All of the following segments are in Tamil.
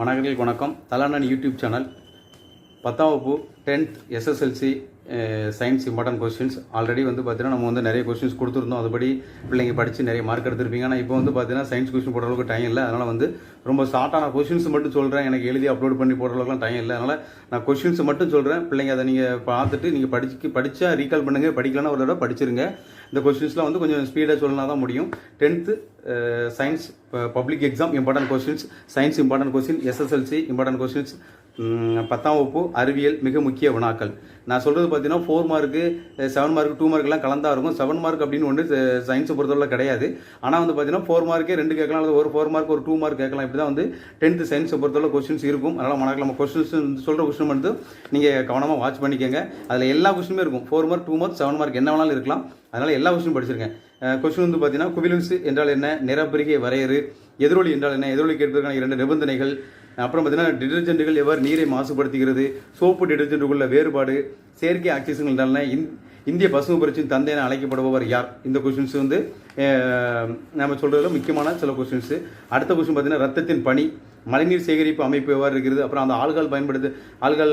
வணக்கங்கள் வணக்கம். தலானன் யூடியூப் சேனல். பத்தாம் வகுப்பு tenth SSLC science important questions already வந்து பார்த்தீங்கன்னா நம்ம வந்து நிறைய கொஸ்டின்ஸ் கொடுத்துருந்தோம். அதுபடி பிள்ளைங்க படித்து நிறைய மார்க் எடுத்திருப்பீங்க. ஆனால் இப்போ வந்து பார்த்தீங்கன்னா சயின்ஸ் கொஸ்டின் போடுற அளவுக்கு டைம் இல்லை. அதனால் வந்து ரொம்ப ஷார்ட்டான கொஸ்டின்ஸ் மட்டும் சொல்கிறேன் எனக்கு எழுதி அப்லோட் பண்ணி போடுற அளவுக்குலாம் டைம் இல்லை. அதனால் நான் கொஸ்டின்ஸ் மட்டும் சொல்கிறேன் பிள்ளைங்க அதை நீங்கள் பார்த்துட்டு நீங்கள் படிச்சு படித்தா ரீகால் பண்ணுங்கள் படிக்கலன்னா ஒரு தடவை படிச்சிருங்க. இந்த கொஸ்டின்ஸ்லாம் வந்து கொஞ்சம் ஸ்பீடாக சொல்லனா தான் முடியும். Tenth science public exam important questions science important question SSLC important questions பத்தாம் வகுப்பு அறிவியல் மிக முக்கிய வினாக்கள். நான் சொல்கிறது பார்த்தீங்கன்னா four mark seven mark two மார்க்லாம் கலந்தா இருக்கும். செவன் மார்க் அப்படின்னு ஒன்று சயின்ஸை பொறுத்தவரை கிடையாது. ஆனால் வந்து பார்த்தீங்கன்னா ஃபோர் மார்க்கே ரெண்டு கேட்கலாம் அல்லது ஒரு ஃபோர் மார்க் ஒரு டூ மார்க் கேட்கலாம். இப்படி தான் வந்து டென்த்து சயின்ஸை பொறுத்தவரை கொஸ்டின்ஸ் இருக்கும். அதனால் மணக்கில் நம்ம கொஸ்டின்ஸ் சொல்கிற கொஸ்டின் வந்து நீங்கள் கவனமாக வாட்ச் பண்ணிக்கோங்க. அதில் எல்லா கொஸ்டினுமே இருக்கும். Four mark two mark seven mark என்ன வேணாலும் இருக்கலாம். அதனால் எல்லா கொஸ்டினும் படிச்சிருக்கேன் கொஸ்டின் வந்து பார்த்தீங்கன்னா குவிலன்ஸ் என்றால் என்ன? நிறப்பிரிகை வரையறு. எதிரொலி என்றால் என்ன? எதிரொலி கேட்பதற்கான இரண்டு நிபந்தனைகள். அப்புறம் பார்த்தீங்கன்னா டிடர்ஜென்ட்டுகள் எவ்வாறு நீரை மாசுபடுத்துகிறது? சோப்பு டிடர்ஜென்ட்டுக்குள்ள வேறுபாடு செயற்கை ஆக்சிஜன்கள் இந் இந்திய பசுமை புரட்சியின் தந்தை என அழைக்கப்படுபவர் யார்? இந்த கொஸ்டின்ஸ் வந்து நம்ம சொல்கிறதுல முக்கியமான சில கொஷின்ஸு அடுத்த கொஷின் பார்த்தீங்கன்னா ரத்தத்தின் பணி மழைநீர் சேகரிப்பு அமைப்பு எவ்வாறு இருக்கிறது அப்புறம் அந்த ஆள்கள் பயன்படுத்து ஆள்கள்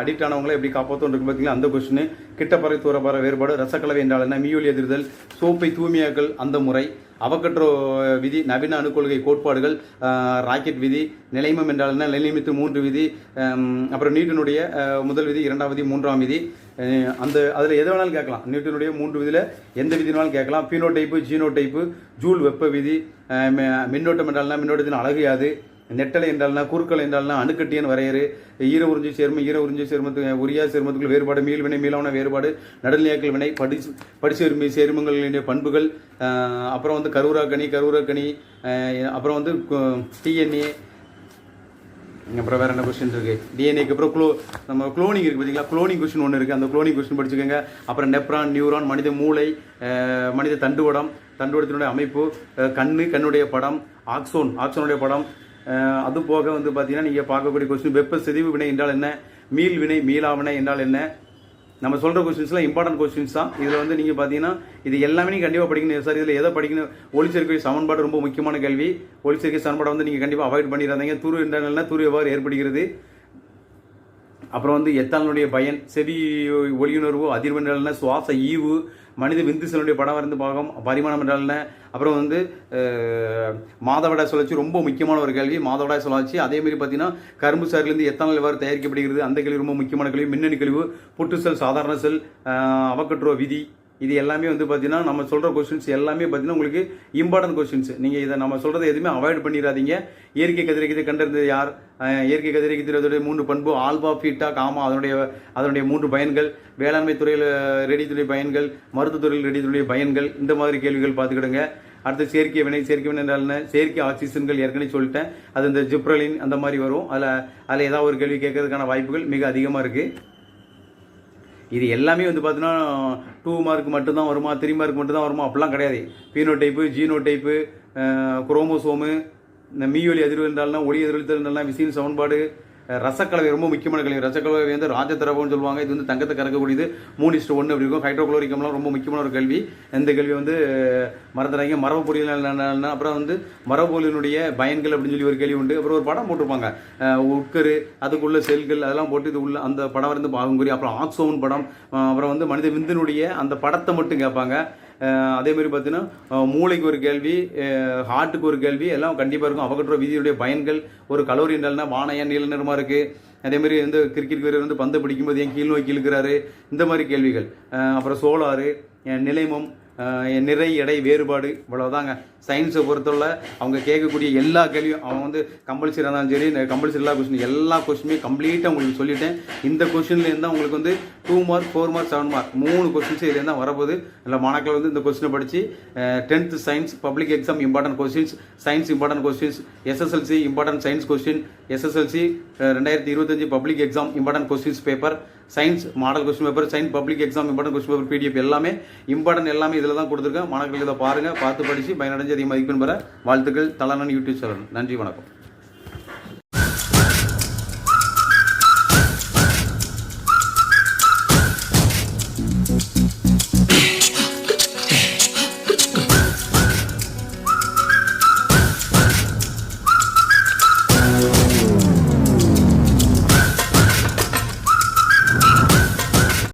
அடிக்ட் ஆனவங்களை எப்படி காப்பாற்றணும் இருக்கு பார்த்தீங்களா? அந்த கொஷின் கிட்டப்பறை தூரப்பற வேறுபாடு ரசக்கலவை என்றால் என்ன? மீயொலி எதிர்தல் சோப்பை தூய்மையாக்கல் அந்த முறை. அவக்கற்றோ விதி நவீன அணுக்கொள்கை கோட்பாடுகள் ராக்கெட் விதி நிலைமம் என்றால் என்ன? நிலைமித்து மூன்று விதி அப்புறம் நியூட்டனுடைய முதல் விதி இரண்டாம் விதி மூன்றாம் விதி. அந்த அதில் எது வேணாலும் கேட்கலாம். நியூட்டனுடைய மூன்று விதியில் எந்த விதினாலும் கேட்கலாம். Phenotype genotype Joule வெப்ப விதி அஹ், மின்னோட்டம் என்றால்னா மின்னோட்டத்தின் அழகு யாது? நெட்டலை என்றால்னா குறுக்கள் என்றால்னா அணுக்கட்டியன் வரையறு ஈர உறிஞ்சி சேர்மம் ஈர உறிஞ்சி சேர்மத்து உரியா சேர்மத்துக்குள் வேறுபாடு மீள் வினை மீளான வேறுபாடு நடுநிலையாக்கள் வினை படி படிச்சேர்மை சேர்மங்களினுடைய பண்புகள் அப்புறம் வந்து கருவுராக்கணி கருவுராக்கணி அப்புறம் வந்து டிஎன்ஏ அப்புறம் வேற என்ன கொஸ்டின் இருக்கு? டிஎன்ஏக்கு அப்புறம் க்ளோ நம்ம குளோனிங் இருக்கு பார்த்தீங்களா குளோனிங் கொஸ்டின் ஒன்று இருக்கு. அந்த குளோனிங் கொஸ்டின் படிச்சுக்கோங்க. அப்புறம் நெப்ரான் நியூரான் மனித மூளை மனித தண்டுவடம் தண்டுவடத்தினுடைய அமைப்பு கண் கண்ணு கண்ணுடைய படம் ஆக்சோன் ஆக்சோனுடைய படம் அது போக வந்து பார்த்தீங்கன்னா நீங்கள் பார்க்கக்கூடிய கொஸ்டின் வெப்ப செறிவு வினை என்றால் என்ன? மீள் வினை மீளாவினை என்றால் என்ன? நம்ம சொல்கிற கொஸ்டின்ஸ்லாம் இம்பார்ட்டன்ட் கொஸ்டின்ஸ் தான். இதில் வந்து நீங்கள் பார்த்தீங்கன்னா இது எல்லாமே நீங்கள் கண்டிப்பாக படிக்கணும். சார் இதில் எதை படிக்கணும்? ஒளிச்சேர்க்கை சமன்பாடு ரொம்ப முக்கியமான கேள்வி. ஒளிச்சேர்க்கை சமன்பாடு வந்து நீங்கள் கண்டிப்பாக அவாய்ட் பண்ணிடுறாங்க துரு என்றால் துரு எவ்வாறு ஏற்படுகிறது? அப்புறம் வந்து எத்தாலனுடைய பயன் செவி ஒளியுணர்வு அதிர்வெண் சுவாச ஈவு மனித விந்து படம் வரைந்து பாகம் பரிமாணம் என்றால் அப்புறம் வந்து மாதவிடாய் சுழற்சி ரொம்ப முக்கியமான ஒரு கேள்வி. மாதவிடாய் சுழற்சி அதேமாரி பார்த்தீங்கன்னா கரும்பு சாரிலிருந்து எத்தனால் எவ்வாறு தயாரிக்கப்படுகிறது? அந்த கேள்வி ரொம்ப முக்கியமான கேள்வி. மின்னணு கழிவு புட்டு செல் சாதாரண செல் அவக்கற்றோ விதி இது எல்லாமே வந்து பார்த்தீங்கன்னா நம்ம சொல்கிற கொஸ்டின்ஸ் எல்லாமே பார்த்தீங்கன்னா உங்களுக்கு இம்பார்ட்டன்ட் கொஸ்டின்ஸ் நீங்கள் இதை நம்ம சொல்கிறத எதுவுமே அவாய்ட் பண்ணிடாதீங்க இயற்கை கதிரைக்கு கண்டறிந்தது யார்? இயற்கை கதிரைக்கு கதிரைக்கத்தினுடைய மூன்று பண்பு ஆல்பா ஃபீட்டா காமா அதனுடைய அதனுடைய மூன்று பயன்கள் வேளாண்மை துறையில் ரெடித்துடைய பயன்கள் மருத்துவத்துறையில் ரெடித்துடைய பயன்கள் இந்த மாதிரி கேள்விகள் பார்த்துக்கிடுங்க. அடுத்து செயற்கை வினை செயற்கை வினை என்றால் செயற்கை ஆக்சிஜன்கள் ஏற்கனவே சொல்லிட்டேன். அது இந்த ஜிப்ரலின் அந்த மாதிரி வரும். அதில் அதில் ஏதாவது ஒரு கேள்வி கேட்கறதுக்கான வாய்ப்புகள் மிக அதிகமாக இருக்குது இது எல்லாமே வந்து பார்த்தீங்கன்னா டூ மார்க் மட்டும்தான் வருமா த்ரீ மார்க் மட்டும்தான் வருமா? அப்படிலாம் கிடையாது. Phenotype genotype chromosome இந்த மீயொலி அதிர்வு என்றால்னா ஒளி எதிரொலித்தல் என்றால்னா விசில் சமன்பாடு ரசக்கலவை ரொம்ப முக்கியமான கல்வி. ரசக்கலவை வந்து ராஜதரவம்னு சொல்லுவாங்க. இது வந்து தங்கத்தை கறக்கக்கூடியது. மூணு இஸ்ட் ஒன்று அப்படி இருக்கும். ஹைட்ரகுளோரிக்கம்லாம் ரொம்ப முக்கியமான ஒரு கல்வி. இந்த கல்வி வந்து அஹ், மரபு பொறியியல் என்னன்னா, அப்புறம் வந்து மரபு பொருளினுடைய பயன்கள் அப்படின்னு சொல்லி ஒரு கேள்வி உண்டு. அப்புறம் ஒரு படம் போட்டிருப்பாங்க. உட்கரு அதுக்குள்ள செல்கள் அதெல்லாம் போட்டு இது உள்ள அந்த படம் வந்து பாகங்குறி. அப்புறம் ஆக்சோன் படம். அப்புறம் வந்து மனித விந்தினுடைய அந்த படத்தை மட்டும் கேட்பாங்க. அதேமாதிரி அதே மாதிரி பார்த்தீங்கன்னா மூளைக்கு ஒரு கேள்வி ஹார்ட்டுக்கு ஒரு கேள்வி எல்லாம் கண்டிப்பாக இருக்கும். அவகற்ற விதியுடைய பயன்கள் ஒரு கலோரி என்றால்னா வானையா நீல நிறமாக இருக்குது அதேமாதிரி வந்து கிரிக்கெட் வீரர் வந்து பந்து பிடிக்கும்போது ஏன் கீழ் நோக்கி இழுக்கிறாரு? இந்த மாதிரி கேள்விகள். அப்புறம் சோலாறு நிலைமம் நிறை எடை வேறுபாடு இவ்வளோதாங்க சயின்ஸை பொறுத்தவரை அவங்க கேட்கக்கூடிய எல்லா கேள்வியும் அவன் வந்து கம்பல்சரி இருந்தாலும் சரி கம்பல்சரி எல்லா கொஸ்டின் எல்லா கொஸ்டினுமே கம்ப்ளீட்டாக உங்களுக்கு சொல்லிட்டேன். இந்த கொஸ்டின்லேருந்து தான் உங்களுக்கு வந்து two mark four mark seven mark மூணு கொஸ்டின்ஸ் இதுலேருந்து தான் வரப்போகுது. இல்லை மாணக்கள் வந்து இந்த கொஸ்டினை படித்து tenth science public exam important questions science important questions SSLC important science question SSLC ரெண்டாயிரத்தி இருபத்தஞ்சு public exam important questions paper science model question paper science public exam important question paper PDF எல்லாமே இம்பார்ட்டன் எல்லாமே இதில் தான் கொடுத்துருக்கேன். மாணவர்கள் இதை பாருங்கள் பார்த்து படித்து பயனடைஞ்சு அதிக மதிப்பெண் பெற வாழ்த்துக்கள். தலனன் யூடியூப் சேனல். நன்றி வணக்கம்.